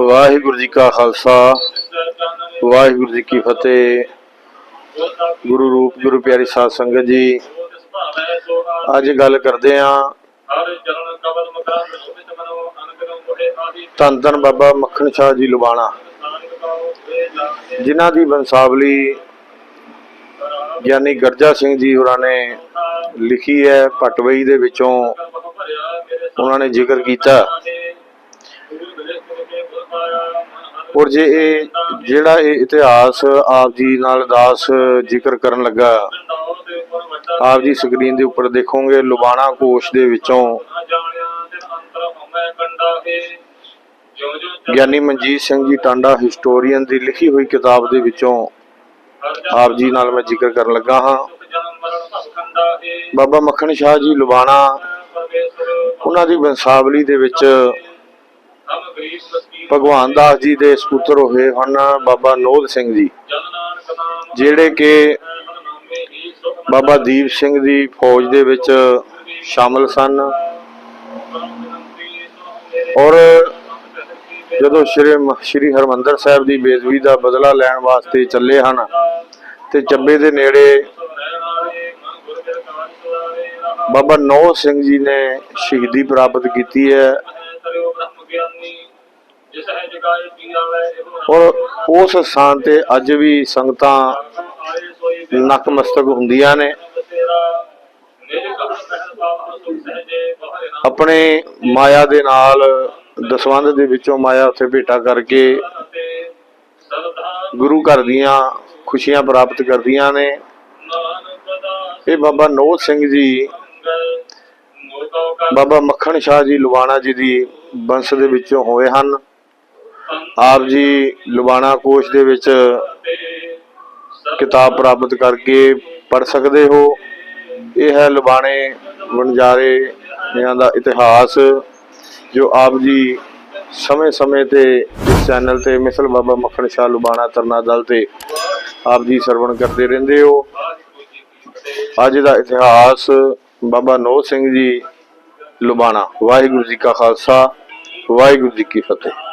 ਵਾਹਿਗੁਰੂ ਜੀ ਕਾ ਖਾਲਸਾ, ਵਾਹਿਗੁਰੂ ਜੀ ਕੀ ਫਤਿਹ। ਗੁਰੂ ਰੂਪ, ਗੁਰੂ ਪਿਆਰੀ ਸਾਧ ਸੰਗਤ ਜੀ, ਅੱਜ ਗੱਲ ਕਰਦੇ ਆਂ ਹਰ ਚਰਨ ਧੰਨ ਧੰਨ ਬਾਬਾ ਮੱਖਣ ਸ਼ਾਹ ਜੀ ਲੁਬਾਣਾ ਨਾਨਕ ਜਿਨ੍ਹਾਂ ਦੀ ਬੰਸਾਵਲੀ ਗਿਆਨੀ ਗਰਜਾ ਸਿੰਘ ਜੀ ਹੋਰਾਂ ਨੇ ਲਿਖੀ ਹੈ ਪਟਵਈ ਦੇ ਵਿੱਚੋਂ ਉਹਨਾਂ ਨੇ ਜ਼ਿਕਰ ਕੀਤਾ। ਔਰ ਜੇ ਇਹ ਜਿਹੜਾ ਇਹ ਇਤਿਹਾਸ ਆਪ ਜੀ ਨਾਲ ਦਾਸ ਜ਼ਿਕਰ ਕਰਨ ਲੱਗਾ, ਆਪ ਜੀ ਸਕਰੀਨ ਦੇ ਉੱਪਰ ਦੇਖੋਗੇ ਲੁਬਾਣਾ ਕੋਸ਼ ਦੇ ਵਿੱਚੋਂ ਗਿਆਨੀ ਮਨਜੀਤ ਸਿੰਘ ਜੀ ਟਾਂਡਾ ਹਿਸਟੋਰੀਅਨ ਦੀ ਲਿਖੀ ਹੋਈ ਕਿਤਾਬ ਦੇ ਵਿੱਚੋਂ ਆਪ ਜੀ ਨਾਲ ਮੈਂ ਜ਼ਿਕਰ ਕਰਨ ਲੱਗਾ ਹਾਂ। ਬਾਬਾ ਮੱਖਣ ਸ਼ਾਹ ਜੀ ਲੁਬਾਣਾ ਉਹਨਾਂ ਦੀ ਬੰਸਾਵਲੀ ਦੇ ਵਿੱਚ ਭਗਵਾਨ ਦਾਸ ਜੀ ਦੇ ਸਪੁੱਤਰ ਹੋਏ ਹਨ ਬਾਬਾ ਨੋਦ ਸਿੰਘ ਜੀ, ਜਿਹੜੇ ਕਿ ਬਾਬਾ ਦੀਪ ਸਿੰਘ ਦੀ ਫੌਜ ਦੇ ਵਿੱਚ ਸ਼ਾਮਲ ਸਨ। ਔਰ ਜਦੋਂ ਸ਼੍ਰੀ ਸ਼੍ਰੀ ਹਰਮੰਦਰ ਸਾਹਿਬ ਦੀ ਬੇਦਬੀ ਦਾ ਬਦਲਾ ਲੈਣ ਵਾਸਤੇ ਚੱਲੇ ਹਨ ਤੇ ਚੱਬੇ ਦੇ ਨੇੜੇ ਬਾਬਾ ਨੌ ਸਿੰਘ ਜੀ ਨੇ ਸ਼ਹੀਦੀ ਪ੍ਰਾਪਤ ਕੀਤੀ ਹੈ ਹੈ ਤਰਿਓ ਬ੍ਰਹਮ ਗਿਆਨੀ ਜਿਸ ਹੈ ਜਗਾਏ ਕੀ ਆਵੇ ਇਹੋ ਔਰ ਉਸ ਸਥਾਨ ਤੇ ਅੱਜ ਵੀ ਸੰਗਤਾਂ ਆਏ ਨਕਮਸਤਕ ਹੁੰਦੀਆਂ ਨੇ। ਆਪਣੇ ਮਾਇਆ ਦੇ ਨਾਲ ਦਸਵੰਧ ਦੇ ਵਿੱਚੋਂ ਮਾਇਆ ਉੱਥੇ ਭੇਟਾ ਕਰਕੇ ਗੁਰੂ ਘਰ ਦੀਆਂ ਖੁਸ਼ੀਆਂ ਪ੍ਰਾਪਤ ਕਰਦੀਆਂ ਨੇ। ਇਹ ਬਾਬਾ ਨੋਦ ਸਿੰਘ ਜੀ, ਬਾਬਾ ਮੱਖਣ ਸ਼ਾਹ ਜੀ ਲੁਵਾਣਾ ਜੀ ਦੀ ਬੰਸ ਦੇ ਵਿੱਚੋਂ ਹੋਏ ਹਨ। ਆਪ ਜੀ ਲੁਬਾਣਾ ਕੋਸ਼ ਦੇ ਵਿੱਚ ਕਿਤਾਬ ਪ੍ਰਾਪਤ ਕਰਕੇ ਪੜ ਸਕਦੇ ਹੋ। ਇਹ ਹੈ ਲੁਬਾਣੇ ਵਣਜਾਰੇ ਇਹਨਾਂ ਦਾ ਇਤਿਹਾਸ, ਜੋ ਆਪ ਜੀ ਸਮੇਂ-ਸਮੇਂ ਤੇ ਇਸ ਚੈਨਲ ਤੇ ਮਿਸਲ ਬਾਬਾ ਮੱਖਣ ਸ਼ਾਹ ਲੁਬਾਣਾ ਤਰਨਾ ਦਲ ਤੇ ਆਪ ਜੀ ਸਰਵਣ ਕਰਦੇ ਰਹਿੰਦੇ ਹੋ। ਅੱਜ ਦਾ ਇਤਿਹਾਸ ਬਾਬਾ ਨੋਹ ਸਿੰਘ ਜੀ ਲੁਬਾਣਾ, ਵਾਹਿਗੁਰੂ ਜੀ ਕਾ ਖਾਲਸਾ, ਵਾਹਿਗੁਰੂ ਜੀ ਕੀ ਫਤਿਹ।